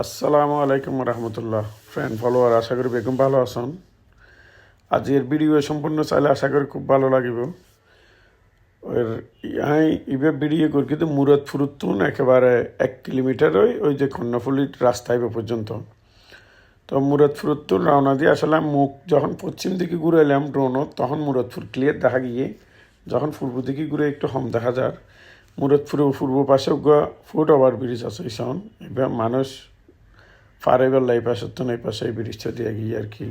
আসসালামু আলাইকুম রহমতুল্লাহ। Friend follower আশা করি বেগম ভালো আছেন। আজকের ভিডিও সম্পূর্ণ চাইলে আশা করি খুব ভালো লাগিব। ওর ইহাই ইবে ভিডিও করি, কিন্তু মুরত ফুরুতুন একেবারে এক কিলোমিটার ওই ওই যে কন্যাফুলির রাস্তা ইবে পর্যন্ত। তো মুরাদপুর রওনা দিয়ে আসলে মুখ যখন পশ্চিম দিকে ঘুরে এলাম ড্রোনত তখন মুরাদপুর ক্লিয়ার দেখা গিয়ে, যখন পূর্ব দিকে ঘুরে একটু হম দেখা যার মুরাদপুরের পূর্ব পাশে ফুট ওভার ব্রিজ আছে এবার মানুষ পারে বেলা এই পাশে তো এই পাশে এই ব্রিজটা দিয়ে গিয়ে আর কি।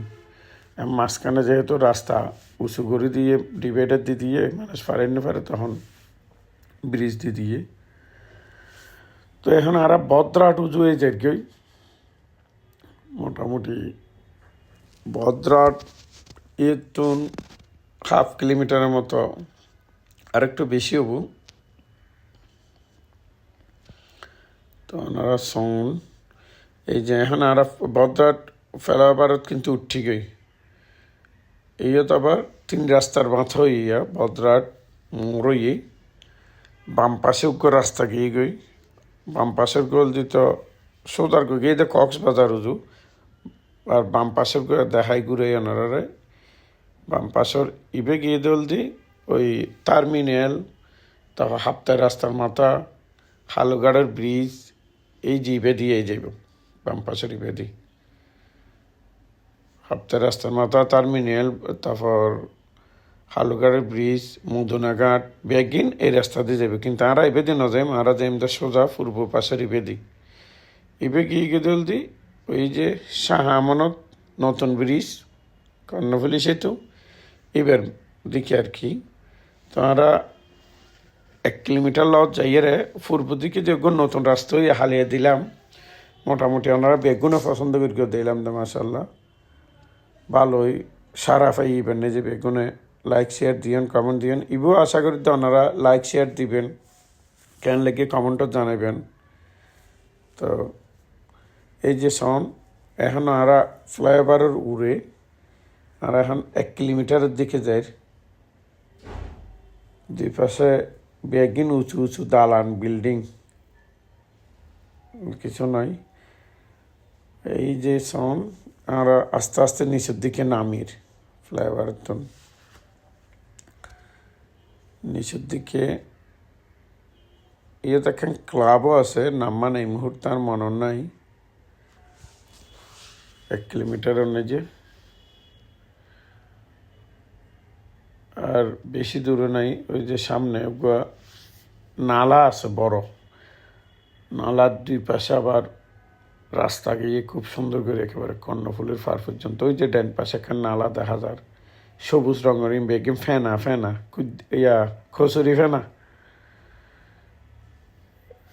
মাঝখানে যেহেতু রাস্তা, উঁচু করে দিয়ে ডিভাইডার দিয়ে দিয়ে মানুষ পারে না পারে তখন ব্রিজ দিয়ে দিয়ে। তো এখন আর বদ্রাট উঁচু যায় কি মোটামুটি ভদ্রাট এতুন হাফ কিলোমিটারের মতো। আরেকটু বেশি হব। তো ওনারা শোন এই যে এখন আর ভদ্রাট ফেলাবারত কিন্তু উঠি গই এই তো আবার তিন রাস্তার মাথা হইয়া ভদ্রাট মোড়ই বাম পাশে উগ্র রাস্তা গিয়ে গই। বাম পাশের গোল দিত সৌদার গই গিয়ে কক্সবাজার উজু। আর বাম পাশের করে দেখাই ঘুরে ওনারে বাম পাশের ইবে গিয়ে দল দি ওই টার্মিনাল, তারপর হাপ্তায় রাস্তার মাথা, হালুগাড়ের ব্রিজ, এই যে ইবে দিয়ে যাইব। বাম পাশের ইবে দি হাপ্তায় রাস্তার মাথা, টার্মিনাল, তারপর হালুগাড়ের ব্রিজ মুদনাঘাট বেগিন এই রাস্তা দিয়ে যাবে। কিন্তু আরা ইবে দিয়ে নজাইম, আরা যাইম দা সোজা পূর্ব পাশের ইবে দি ইবে গিয়ে গিয়ে দল দি ওই যে শাহ আমানত, নতুন ব্রিজ, কর্ণফুলি সেতু। এবার দিকে আর কি। তো আমরা এক কিলোমিটার লজ যাইয়ে পূর্ব দিকে যে নতুন রাস্তা হালিয়ে দিলাম। মোটামুটি ওনারা বেগুনও পছন্দ করে দিলাম তো মাসাল্লাহ ভালোই, সারা পাই ইবেন যে বেগুনে লাইক শেয়ার দিয়েন কমেন্ট দিয়েন। ইবও আশা করি তো ওনারা লাইক শেয়ার দিবেন, কেন লেগে কমেন্টও জানাবেন। তো এই যে সন এখন আরা ফ্লাইওভারের উড়ে, আর এখন এক কিলোমিটারের দিকে যাই দুই পাশে বেগিন, উঁচু উঁচু দালান, বিল্ডিং। কিছু নাই। এই যে সন আমরা আস্তে আস্তে নিচের দিকে নামির ফ্লাইওভারের তো নিচের দিকে ইয়ে দেখেন ক্লাবও আছে নাম্মা নেই মুহূর্তে আর মনে নাই। এক কিলোমিটার যে আর বেশি দূরে নাই, ওই যে সামনে নালা আছে বড়। নালার দুই পাশে আবার রাস্তা গিয়ে খুব সুন্দর করে একেবারে কর্ণফুলের ফার পর্যন্ত, ওই যে ডান পাশে একটা নালা দেখা যার সবুজ রঙের বেগিম ফেনা ফেনা ইয়া, খসুরি ফেনা।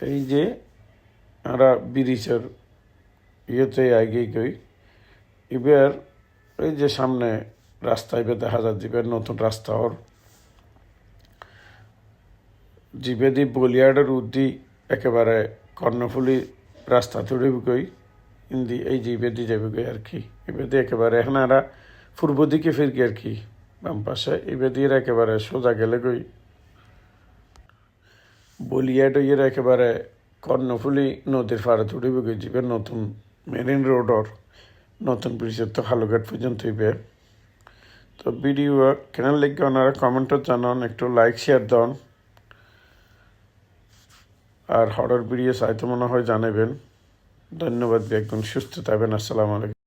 এই যে আমরা ব্রিজের ইয়েতে আগে গই, এবার ওই যে সামনে রাস্তা এবার দেখা যায় জিবের নতুন রাস্তা ওর। জিবে দি বলিয়ার্ডের উদ্দি একেবারে কর্ণফুলি রাস্তা তুড়ে গই হিন্দি এই জিবে দি যাবে গই আর কি। এবার দিয়ে একেবারে এখন আরা পূর্ব দিকে ফিরকি আর কি, বাম পাশে। এবার দিয়ে একেবারে সোজা গেলে গই বলিয়াড ইয়ের একেবারে কর্ণফুলি নদীর পাড়ে তুড়িবে গই জিবের নতুন মেরিন রোডর, নতুন ব্রিজের তো হালুঘাট পর্যন্ত হইবে। তো ভিডিও কেন লিখবে ওনারা কমেন্টও জানান, একটু লাইক শেয়ার দেন। আর হরর ভিডিও চাইতে মনে হয় জানাবেন। ধন্যবাদ একদম সুস্থ থাকবেন। আসসালামু আলাইকুম।